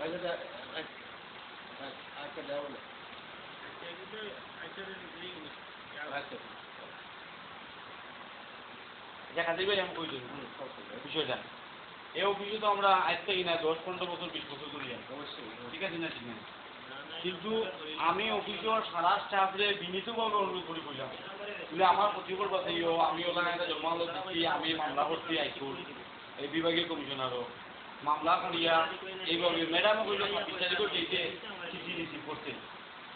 ধরে ঠিক আছে না ঠিক না কিন্তু আমি অফিসের সারা স্টাফরে বিনীতভাবে অনুরোধ করি বললাম বলে আমার প্রতিকূল আমি ওখানে একটা জন্মালো দিচ্ছি আমি মামলা করছি এই বিভাগীয় কমিশনারও। মামলা করিয়া এইভাবে ম্যাডামও কইল চিঠি করতে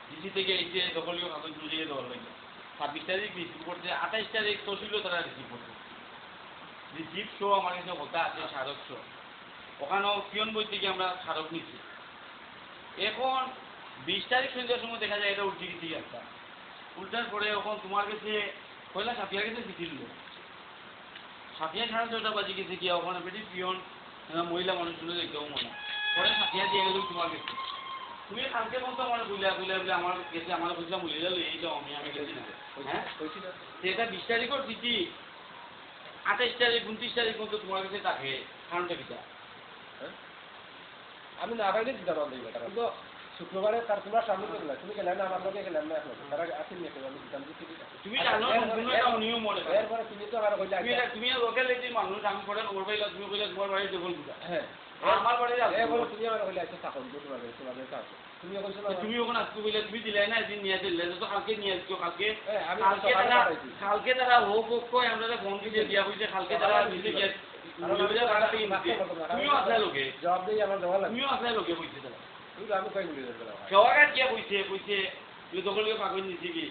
ডিসি থেকে এসে দখলীয় কাগজ বুঝিয়ে লাগে। ছাব্বিশ তারিখ রিসিভ করতে আঠাইশ তারিখ তারা রিসিভ করতে রিসিভ শো, আমার কাছে আছে স্মারক শো। ওখানেও পিয়ন বই থেকে আমরা স্মারক নিচ্ছি এখন বিশ তারিখ সন্ধ্যার সময় দেখা যায়, এটা উল্টি গেছে একটা উল্টার পরে এখন তোমার কাছে কয়লা সাপিয়ার কাছে চিঠি দিল। সাড়ে ছয়টা বাজে গেছে গিয়া ওখানে বেটি পিয়ন মহিলা মানুষগুলো দেখতেও মনে পরে হাতিয়া দিয়ে গেল তোমার কাছে। তুমি কালকে বলতো আমার বুঝলা বুঝলা বুঝলে আমার গেছে আমার বুঝলাম বলে গেল এই তো আমি আমি গেছি না। হ্যাঁ? সেটা বিশ তারিখও ঠিকই আঠাশ তারিখ উনত্রিশ তারিখ পর্যন্ত তোমার কাছে থাকে কারণটা কিটা আমি না পাইলে দিতাম আমি কিন্তু শুক্রবারে তার তোমার সামনে না তুমি গেলে না আমার লগে গেলে না এখন। তারা আসেন নি আমি দিতাম দিতে তুমি জানো সম্পূর্ণ নিয়ম মনে করো। এরপরে তুমি তো আমার কইলা তুমি তুমি লোকাল এই মানুষ আমি পরে খবর পাইলা তুমি কইলা তোমার বাড়ি দিতা হ্যাঁ। আমার বাড়ি যাও এরপরে তুমি আমার কইলা আচ্ছা থাকুন তোমার তোমার থাকো তুমি কইছো না তুমি ওখানে আসতে কইলা তুমি দিলাই না নিয়ে দিলে তো কালকে নিয়ে আসছো কালকে? হ্যাঁ, আমি কালকে তারা। কালকে তারা ও পক্ষ আমরা ফোন দিয়ে দিয়া হইছে কালকে তারা তুমিও আসলে লোকে। জবাব দিয়ে আমার দেওয়া লাগবে। তুমিও আসলে লোকে কইছে তারা। কিন্তু আমি কই বলি দিলাম সেৱাগাত কিয় কৈছে কৈছে বোলে দখলীয় কাগজ নিছিবি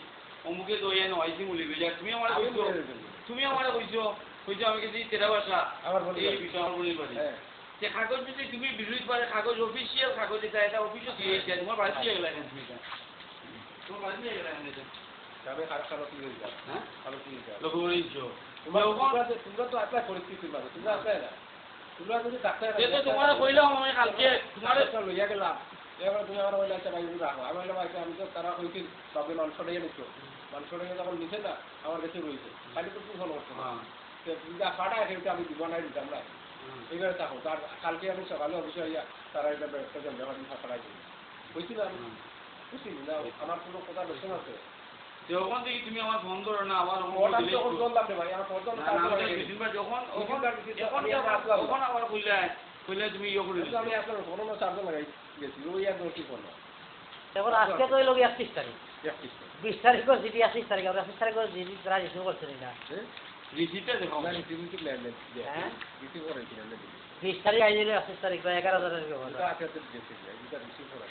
অমুকে তো ইয়া নহাইছি মুলি বুঝা তুমি আমার আমি কইছো বলে। তুমি আমার কইছো কইছো আমি কিছু তেরা ভাষা বলি এই বিষয় আমার বলি পারি হ্যাঁ। যে কাগজ যদি তুমি বিরোধী পারে কাগজ অফিসিয়াল কাগজ এটা এটা অফিসও দিয়ে দিচ্ছে তোমার বাড়িতে নিয়ে গেলে তুমি এটা তোমার বাড়িতে নিয়ে গেলে এটা আমি খারাপ খারাপ কি হয়ে? যায় হ্যাঁ খারাপ কি হয়ে যায় লোক বলিছো তোমরা তোমরা তো- অ্যাপ্লাই পরিস্থিতির মাঝে তোমরা অ্যাপ্লাই না। তোমরা যদি ডাক্তার তোমার কইলাম আমি কালকে তোমার লইয়া গেলাম। এবার তুমি আমার কইলা আচ্ছা ভাই রাখো আমি বললাম আমি তো তারা কইছিল বাবু মাংসটা নিচ্ছ মাংসটা যখন নিছে না আমার কাছে রয়েছে খালি তো তুমি ফলো করছ যা ফাটায় সেটা আমি দিব না দিতাম না। এইবারে থাকো। তার কালকে আমি সকালে অফিসে আইয়া তারা এটা ব্যবস্থা করবে আমার ফাটাই দিবে। বুঝছি না? বুঝছি না? আমার কোনো কথা দর্শন আছে। যখন দেখি তুমি আমার ফোন ধরো না আমার আমার যখন যখন যখন আবার কইলা তুমি ইয়ে করে আমি আপনার কোনো চার্জ লাগাই গেছি ওই আর দোষী করল? এখন আজকে তো এলো একত্রিশ তারিখ। বিশ একত্রিশ তারিখ আমরা একত্রিশ তারিখের চিঠি তারা রিসিভ করছে না। রিসিপ্টটা দেখো রিসিভ কি লেনদেন হ্যাঁ? রিসিভ করে কি লেনদেন বিশ তারিখ আই দিলে একত্রিশ তারিখ বা এগারো তারিখ হবে। এটা আছে তো দিয়েছি এটা রিসিভ করে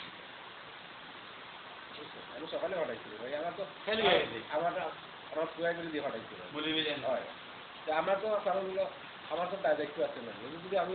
আমি সকালে ভাই আমার তো হয়ে। আমার আমার পুয়াই করে দিয়ে পাঠাইছিল বলিবি জান হয়। আমরা তো কারণ হলো আমার তো দায়িত্ব আছে না। যদি আমি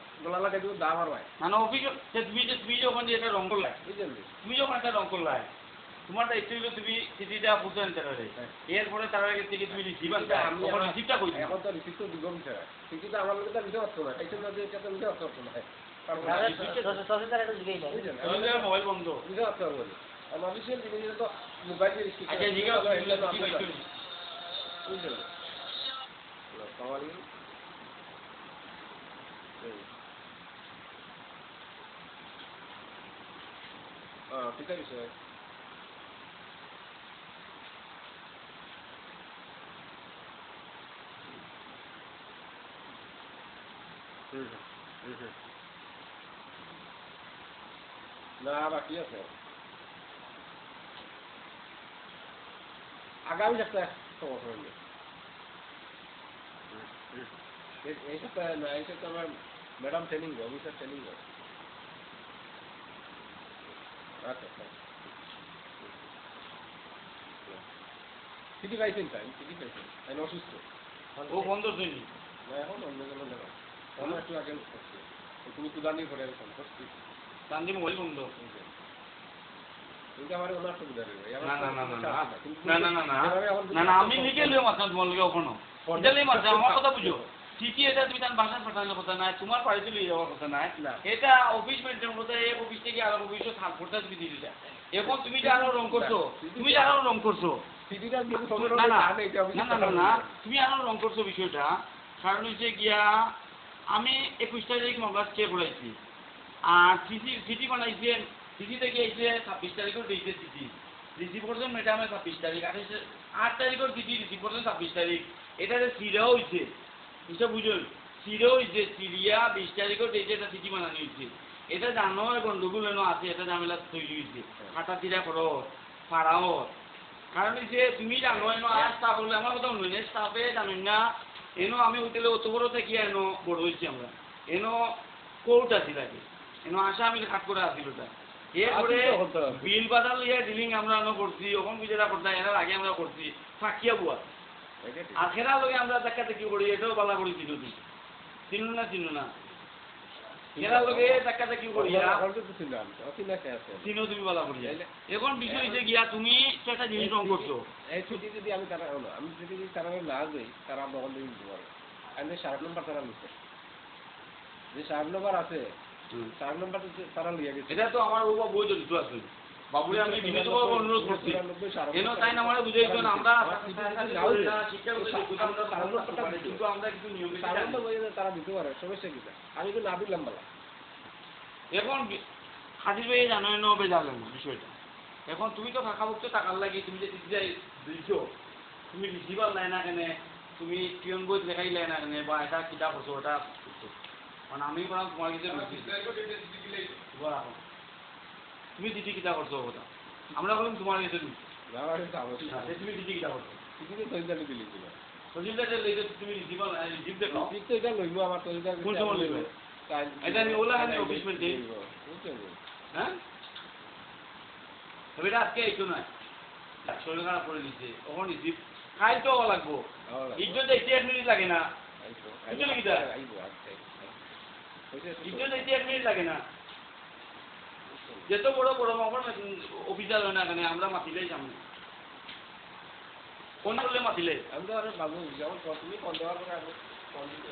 গলা লাগাই দিব দাম আর মানে অফিস তুমি যে তুমি যখন যে এটা রং করলাই তুমি যখন একটা রং করলাই তোমার দায়িত্ব হলো তুমি চিঠিটা বুঝতে আনতে পারে এরপরে তার আগে থেকে তুমি রিসিভ আনতে আমি তখন রিসিভটা কই এখন তো রিসিভ তো দিব তো আমার লোকে তো নিতে পারতো না। যে এটা তো নিতে পারতো না। এটা মোবাইল বন্ধ। নিতে পারতো না আমার অফিসিয়াল জিনিস তো মোবাইল আচ্ছা জিজ্ঞাসা এগুলো কি পাইছো বুঝলেন সওয়াল ঠিক আছে হুম হুম হুম না বাকি আছে আগামী সপ্তাহে খবর করবে এই সপ্তাহে না এই সপ্তাহে আমার ম্যাডাম ট্রেনিং দেয় অফিসার ট্রেনিং দেয় চিঠি পাইছেন তাই? চিঠি পাইছেন। আমি অসুস্থ? ও বন্ধ শুনি না এখন অন্য কোনো জায়গা অন্য একটু আগে করছি। তুমি কুদানি করে ফোন করছি। মোবাইল বন্ধ। কিন্তু আমার না না না না না। না না না না। না আমি লিখে লিও মাত্র তোমার লগে ওখানে এটা লিয়ে মাত্র আমার কথা বুঝো। ঠিকই এটা তুমি তার বাসায় পাঠানোর কথা নাই তোমার বাড়িতে লিয়ে যাওয়ার কথা নাই। না। এটা অফিস মেনটেন করতে এক অফিস থেকে আর অফিসে থাক করতে তুমি দিয়ে দিলে এখন তুমি যে আরও রং করছ তুমি যে আরও রং করছ। না না না না তুমি আরও রং করছ বিষয়টা। কারণ হচ্ছে গিয়া আমি একুশ তারিখ মামলা স্টে করাইছি। আর চিঠি চিঠি বানাইছে চিঠি থেকে এসে ছাব্বিশ তারিখও দিয়েছে চিঠি রিসিভ করছেন ম্যাডামে ছাব্বিশ তারিখ আঠাশ আট তারিখের চিঠি রিসিভ করছেন ছাব্বিশ তারিখ। এটাতে সিরেও হয়েছে বুঝতে বুঝুন সিরেও হয়েছে সিরিয়া বিশ তারিখও দিয়েছে এটা চিঠি বানানো হয়েছে। এটা জানো গন্ডগোল এনো আছে এটা ঝামেলা তৈরি হয়েছে। হাঁটা চিরা করো পাড়াও কারণ হচ্ছে তুমি জানো এনো আর স্টাফ হলে আমার কথা শুনুন স্টাফে জানেন না এনো আমি হোটেলে অত বড় থেকে এনো বড় হয়েছি আমরা। এনো কোর্ট আছিল আগে। এনো আশা আমি খাট করে আসিল ওটা। এরপরে। বিল বাজার লিয়ে ডিলিং আমরা করছি ওখান বিচারা করতাম এর আগে আমরা করছি। ফাঁকিয়া বুয়া। লগে আমরা দেখা দেখি করি? এটাও বালা করি চিনো তুই চিনো না? চিনো না লগে করি চিনো তুমি বালা করি। এখন বিষয় হচ্ছে গিয়া তুমি একটা জিনিস রং করছ। এই ছুটি যদি আমি তারা আমি যদি তারা না যাই তারা আমরা ওখান থেকে নিতে পারব আমি সাত নম্বর তারা নিচ্ছে যে সাত নম্বর আছে সাত নম্বর তারা লিয়ে গেছে। এটা তো আমার বাবা বই জড়িত আছে। বাবুরে আমি বিনীতভাবে অনুরোধ করছি। কেন তাই না আমরা বুঝাইছো না আমরা কিন্তু আমরা কিছু নিয়ম সাত নম্বর বইয়ে তারা দিতে পারে সমস্যা কি আমি তো না দিলাম বলা এখন হাজির ভাই জানো না বেজালেন বিষয়টা। এখন তুমি তো থাকা ভুক্ত টাকার লাগি তুমি যে দিতে দিছো তুমি রিসিভার লাই না কেনে তুমি টিউন বই লেখাই লাই না কেনে বা এটা কিতা করছ ওটা মানে আমি বরং তোমার কাছে বলা তুমি দিদি কিতা করছ ওটা আমরা বললাম তোমার দিচ্ছি তুমি। দিদি কিতা করছ। ছুটিতে তৈরি দিলি ছিল সজিলটা লেগে তুমি রিসিভার রিসিভ দেখো ঠিক তো এটা লইব আমার তৈরি কোন সময় লইব? এটা আমি ওলা হানি অফিস মেল দিই। হ্যাঁ? তবে এটা আজকে এইটো নয়। শরীর খারাপ করে দিছে ওখানে রিসিভ খাই তো হওয়া লাগবো। ইজ্জত দেখতে এক মিনিট লাগে না। ইজ্জত দেখতে এক মিনিট লাগে না। যত বড় বড় মাপর অফিসার হয় না কেন আমরা মাতিলেই সামনে ফোন করলে মাতিলে? আমি তো আরে বাবু যেমন তুমি ফোন দেওয়ার পরে আমি ফোন দিতে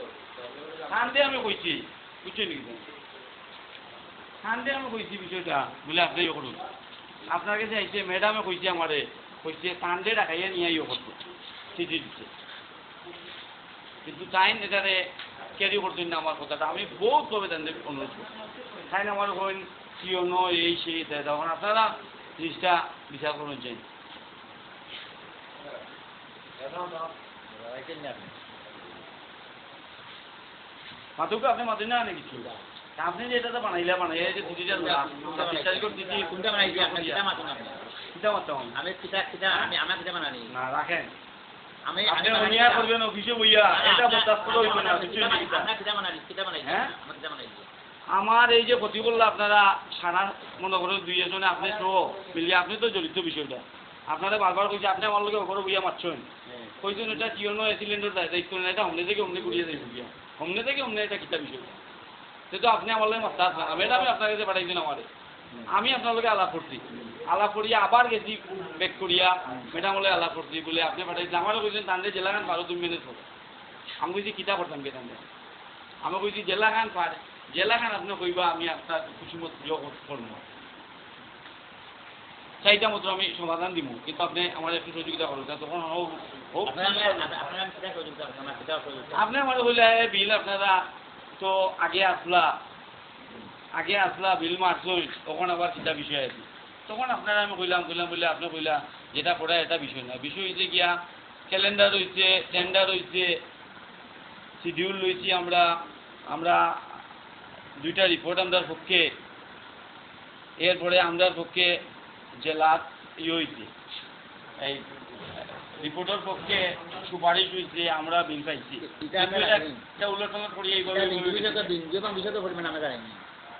সানডে আমি কইছি বুঝছ নাকি সানডে আমি কইছি বিষয়টা বলে আপনি ইয়ে করুন। আপনার কাছে আইসে ম্যাডামে কইছে আমারে কইছে সানডে ডাকাইয়া নিয়ে ইয়ে করতো। চিঠি দিচ্ছে কিন্তু টাইম এটারে ক্যারি করতেন না আমার কথাটা আমি বহুত ভাবে তাদের অনুরোধ করছি। তাই না আমার কইন কি অন্য এই সেই তখন আপনারা জিনিসটা বিচার করুন চাই মাতুকে আপনি মাতেন না নাকি কিছু? আপনি যে এটা তো বানাইলে বানাইলে যে চিঠি কোনটা বানাইছি? আপনি কিতা মাতুন আপনি? কিতা মাতাম আমি কিতা কিতা আমি আমার কিতা বানানি? না রাখেন। আমি আপনি আমি অনিয়া করবেন অফিসে বইয়া। এটা বরদাস্ত করে না বুঝছেন আমরা তা? হ্যাঁ? এই যে ক্ষতি করলে আপনারা সারা মনে করো দুই এজনে আপনি তো মিলিয়ে আপনি তো জড়িত বিষয়টা। আপনারা বারবার কইছে আপনি আমার লোকে ওপরে বইয়া মারছেন। কইছেন এটা কিয়নো সিলিন্ডার দায়িত্ব না এটা হমনে থেকে হমনে ঘুরিয়ে যাই বুঝিয়া হমনে থেকে হমনে এটা কিতা বিষয়টা? সেটা আপনি আমার লোক মারতে আসবেন আমি এটা আমি আপনার কাছে পাঠাইছেন আমারে। আমি আপনার লোকে আলাপ করছি। আলাপ করিয়া আবার গেছি বেক করিয়া। ম্যাডাম হলে আলাপ করছি বলে আপনি পাঠাইছেন। আমারও কইছেন তান্ডে জেলা খান পারো তুমি ম্যানেজ করো আমি কইছি কিতা করতাম কে তান্ডে আমি কইছি জেলা খান পারে জেলা খান আপনি কইবা আমি আপনার খুশি মত যোগ করব চাইটা মতো আমি সমাধান দিব কিন্তু আপনি আমার একটু সহযোগিতা করুন। তখন হোক আপনি আমার বলে বিল আপনারা তো আগে আসলা আগে আসলা বিল মারছই তখন আবার কিতা বিষয় আছে। তখন আপনারা আমি কইলাম কইলাম বলে আপনি কইলা যেটা পড়া এটা বিষয় না। বিষয় হয়েছে গিয়া ক্যালেন্ডার হয়েছে টেন্ডার হয়েছে শিডিউল লইছি আমরা আমরা দুইটা রিপোর্ট আমরার পক্ষে এরপরে আমরার পক্ষে জেলাত ইয়ে হয়েছে এই রিপোর্টের পক্ষে সুপারিশ হয়েছে আমরা বিল পাইছি। এটা উল্লেখন করি এইভাবে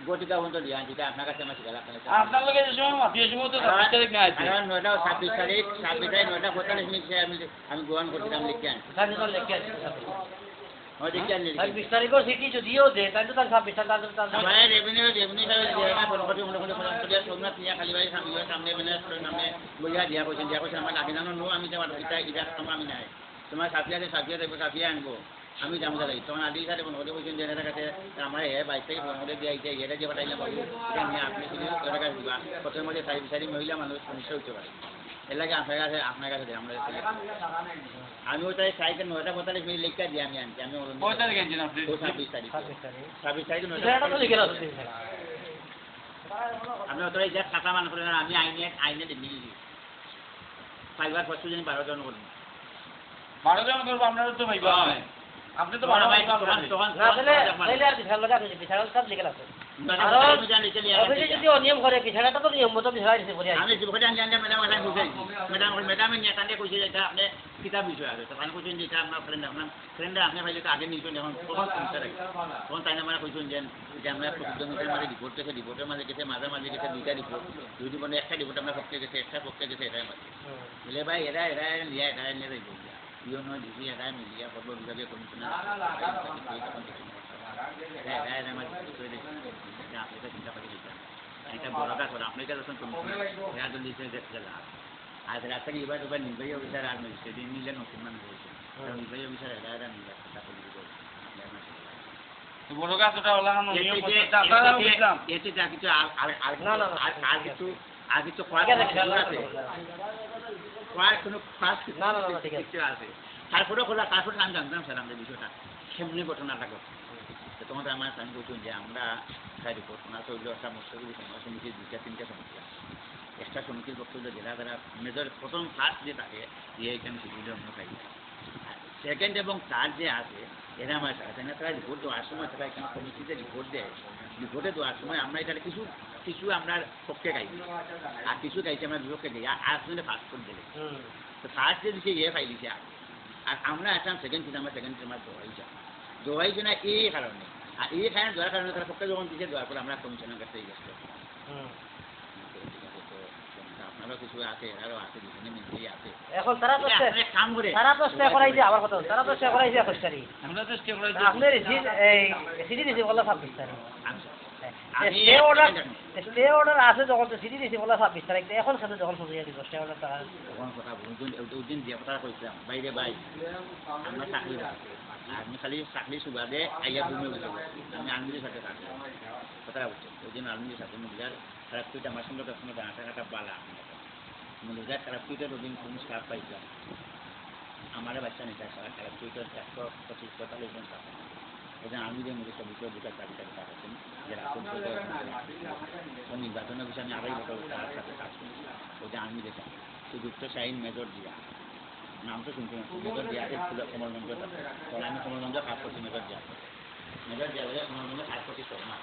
গটিকা পর্যন্ত আপনার কাছে আমার শিকার আপনার কাছে আপনার লোকের যে সময় মাতিয়ে সময় তো ছাব্বিশ তারিখ না আছে। কারণ নয়টা ছাব্বিশ তারিখ ছাব্বিশ তারিখ নয়টা পঁয়তাল্লিশ মিনিটে আমি আমি গ্রহণ করছিলাম লিখে আনছি লিখে আনছি ছাব্বিশ তারিখের সিটি যদিও দে তাই তো তার ছাব্বিশ তারিখ আমার রেভিনিউ রেভিনিউ ফোন করছি মনে করে ফোন করে সোমনাথ নিয়া খালি বাড়ি সামনে সামনে মানে সামনে বইয়া দিয়া কইছেন দিয়া কইছেন আমার লাগে জানো নো আমি তোমার ইটা ইটা আমি নাই। তোমার দেবো সাফিয়া আনব। আমি যাব দাদা তখন আদি সাথে ফোন করে কইছেন যে এর কাছে আমার এ বাইক থেকে ফোন করে দিয়া ইটা এটা যে পাঠাইলে বাবু এটা নিয়ে আপনি শুধু এর কাছে দিবা প্রথমে মধ্যে সারি সারি মহিলা মানুষ সমস্যা হতে পারে এর লাগে আপনার কাছে আপনার কাছে দেয় আমরা আমি ওটাই সাইকেল নয়টা পঁয়তাল্লিশ মিনিট লিখতে দিয়ে আমি আনছি আমি ছাব্বিশ তারিখ ছাব্বিশ তারিখ নয়টা আমি অত যে টাকা মান করে আমি আইনে আইনে দিবি ফাইবার পরশু দিন বারো জন করব বারো জন করব আপনারা তো ভাইবা আপনি তো বারো ভাই তখন তখন আছে যদি অনিয়ম করে বিছানাটা তো নিয়ম মতো বিছানা দিছে পরে। আমি জীবনে আনতে আনতে ম্যাডাম এখানে বুঝাইছি ম্যাডাম ম্যাডাম নিয়ে কান্দে কইছে এটা আপনি কিতাব বিষয় আছে তখন কইছেন যে এটা আপনার ফ্রেন্ড আপনার ফ্রেন্ডে আপনি ভাইলে তো আগে নিয়েছেন এখন প্রমাণ সমস্যা রাখি তখন তাই মানে কইছেন যে যে আমরা প্রতিদ্বন্দ্বীদের মাঝে রিপোর্ট গেছে রিপোর্টের মাঝে গেছে মাঝে মাঝে গেছে দুইটা রিপোর্ট দুই রিপোর্টে একটা রিপোর্ট আমরা পক্ষে গেছে একটা পক্ষে গেছে এটাই মাঝে বলে ভাই এরা এরা নিয়ে এরা নিয়ে ইয়ে মিলিয়া সর্ব বিভাগীয় কমিশনার এরা এরা এরা মাঝে করে দেখি আপনি চিন্তা করে দিচ্ছেন এটা বড় কাজ করে দিচ্ছে দেখতে লাভ আজ রাত্রে এবার এবার নির্বাহী অফিসার আর মিলছে দিন নিলে নতুন মানুষ হয়েছে নির্বাহী অফিসার এরা এরা মিলে কথা বলি বড় কাজ ওটা হলো আমার নিয়ম করতে আপনারা বুঝলাম এতে যা কিছু আর আর আর কিছু আর কিছু ঠিক আছে, করার কোনো ফার্স্ট না, না, না, ঠিক আছে। তারপরে খোলা তারপরে আমি জানতাম স্যার আমাদের বিষয়টা। সেমনি ঘটনাটা ঘটছে তখন আমার আমি বলছেন যে আমরা একটা ঘটনা তো হইল একটা মৎস্যগুলি সময় সমিতির দুইটা তিনটা সমস্যা একটা সমিতির বক্তব্য জেলা দ্বারা মেজর প্রথম ফার্স্ট যে থাকে যে এখানে অন্য সেকেন্ড এবং থার্ড যে আছে এরা আমার না তারা রিপোর্ট দেওয়ার সময় তারা এখানে কমিটিতে রিপোর্ট দেয়। রিপোর্টে দেওয়ার সময় আমরা এটা কিছু কিছু আমরা পক্ষে গাইছি আর কিছু গাইছি আমরা বিপক্ষে গাই আর আসলে ফার্স্ট করে দিলে। তো ফার্স্ট যে দিছে ইয়ে পাই দিছে আর। আমরা আসলাম সেকেন্ড ছিল আমরা সেকেন্ড আমার দোয়াইছে দোয়াইছে না এই কারণে। আর এই কারণে দেওয়ার কারণে তারা পক্ষে যখন দিছে দেওয়ার পরে আমরা কমিশনের কাছে গেছি কিছু আছে এরাও আছে মিলতেই আছে। এখন তারা তো কাম করে। তারা তো স্টে করাইছে আবার কথা তারা তো স্টে করাইছে একুশ তারিখ আমরা তো স্টে রিসিভ এই সিটি দিছে বলে ছাব্বিশ তারিখ। আমি স্টে অর্ডার স্টে অর্ডার আছে যখন সিটি দিছে বলে ছাব্বিশ তারিখ এখন সাথে যখন সুযোগ দিব স্টে অর্ডার তারা তখন কথা বুঝুন ওই দিন যে কথা কইছিলাম বাইরে বাই। আমরা চাকরি আমি খালি চাকরি সুবাদে আইয়া ঘুমে গেছি। আমি আর্মির সাথে থাকি কথাটা বুঝছেন? ওই দিন আর্মির সাথে খারাপ তুইটা আমার সঙ্গে তখন টাকা টাকা বালা মহিলার খারাপ তুইটার ওই দিন কোন স্টাফ পাইছিলাম। আমার বাচ্চা নিতে সারা খারাপ তুইটার চারশো পঁচিশ পঁয়তাল্লিশ জন স্টাফ দিন আর্মিদের মধ্যে সব বিষয় দুটা চাকরি টাকা পাঠাচ্ছেন যে রাখুন নির্বাচনের বিষয়ে আমি আড়াই বছর তার সাথে কাজ করি। ওই যে আর্মিদের সাথে সুযুক্ত শাহিন, মেজর জিয়া। নাম তো শুনছি মেজর জিয়া আছে ছিল কমলগঞ্জ তখন আমি কমলগঞ্জ কাজ করছি মেজর জিয়া মেজর জিয়া কমলগঞ্জ কাজ করছি শর্মা